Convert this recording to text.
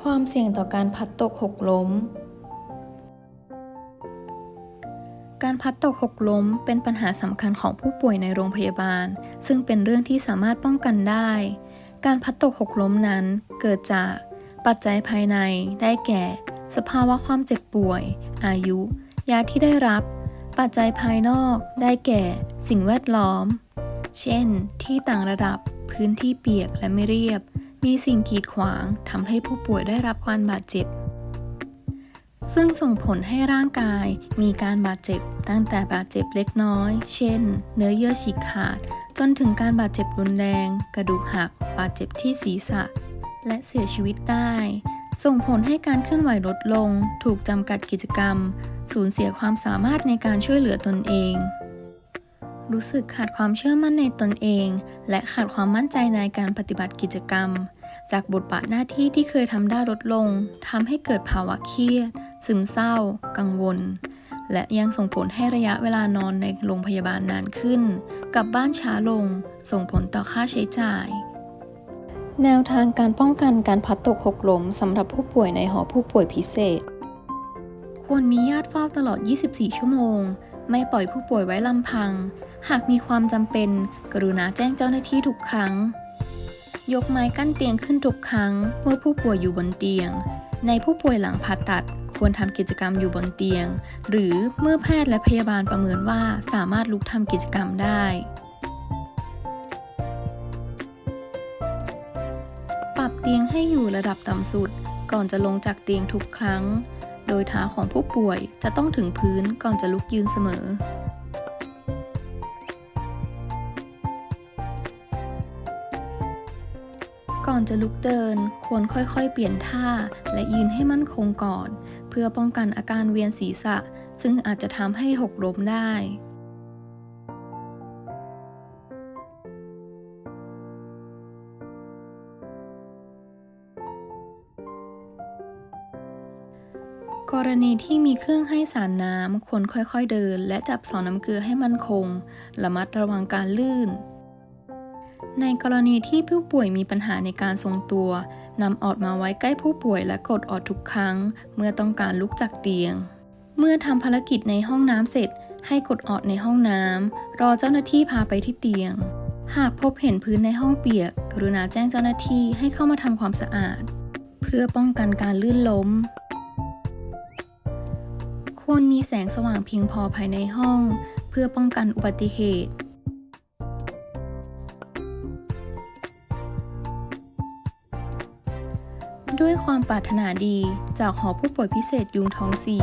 ความเสี่ยงต่อการพัดตกหกล้ม การพัดตกหกล้มเป็นปัญหาสำคัญของผู้ป่วยในโรงพยาบาล ซึ่งเป็นเรื่องที่สามารถป้องกันได้ การพัดตกหกล้มนั้นเกิดจากปัจจัยภายในได้แก่ สภาวะความเจ็บป่วย อายุ ยาที่ได้รับ ปัจจัยภายนอกได้แก่ สิ่งแวดล้อม เช่น ที่ต่างระดับ พื้นที่เปียกและไม่เรียบ มีสิ่งกีดขวางทำให้ผู้ป่วยได้รับความบาดเจ็บ ซึ่งส่งผลให้ร่างกายมีการบาดเจ็บ ตั้งแต่บาดเจ็บเล็กน้อย เช่น เนื้อเยื่อฉีกขาด จนถึงการบาดเจ็บรุนแรง กระดูกหัก บาดเจ็บที่ศีรษะ และเสียชีวิตได้ ส่งผลให้การเคลื่อนไหวลดลง ถูกจำกัดกิจกรรม สูญเสียความสามารถในการช่วยเหลือตนเอง รู้สึกขาดความเชื่อมั่นในตนเอง และขาดความมั่นใจในการปฏิบัติกิจกรรม จากบทบาทหน้าที่ที่เคยทำได้ลดลงทำให้เกิดภาวะเครียด ซึมเศร้า กังวล และยังส่งผลให้ระยะเวลานอนในโรงพยาบาลนานขึ้นกลับบ้านช้าลง ส่งผลต่อค่าใช้จ่าย แนวทางการป้องกันการพัดตกหกล้มสำหรับผู้ป่วยในหอผู้ป่วยพิเศษ ควรมีญาติเฝ้าตลอด 24 ชั่วโมง ไม่ปล่อยผู้ป่วยไว้ลำพัง หากมีความจำเป็น กรุณาแจ้งเจ้าหน้าที่ทุกครั้ง ยกไม้กั้นเตียงขึ้นทุกครั้ง เมื่อผู้ป่วยอยู่บนเตียง ในผู้ป่วยหลังผ่าตัด ควรทำกิจกรรมอยู่บนเตียง หรือเมื่อแพทย์และพยาบาลประเมินว่าสามารถลุกทำกิจกรรมได้ปรับเตียงให้อยู่ระดับต่ำสุด ก่อนจะลงจากเตียงทุกครั้ง โดยเท้าของผู้ป่วยจะต้องถึงพื้นก่อนจะลุกยืนเสมอ ก่อนจะลุกเดิน ควรค่อยๆ เปลี่ยนท่าและยืนให้มั่นคงก่อน เพื่อป้องกันอาการเวียนศีรษะ ซึ่งอาจจะทำให้หกล้มได้ กรณีที่มีเครื่องให้สารน้ำควรค่อยๆเดิน และจับสอน้ำเกลือให้มั่นคง ระมัดระวังการลื่น ในกรณีที่ผู้ป่วยมีปัญหาในการทรงตัวนำออดมาไว้ใกล้ผู้ป่วยและกดออดทุกครั้ง เมื่อต้องการลุกจากเตียง เมื่อทำภารกิจในห้องน้ำเสร็จ ให้กดออดในห้องน้ำรอเจ้าหน้าที่พาไปที่เตียง หากพบเห็นพื้นในห้องเปียก กรุณาแจ้งเจ้าหน้าที่ให้เข้ามาทำความสะอาด เพื่อป้องกันการลื่นล้ม ควรมีแสงสว่างเพียงพอภายในห้อง เพื่อป้องกันอุบัติเหตุ ด้วยความปรารถนาดีจากหอผู้ป่วยพิเศษยุงทองสี่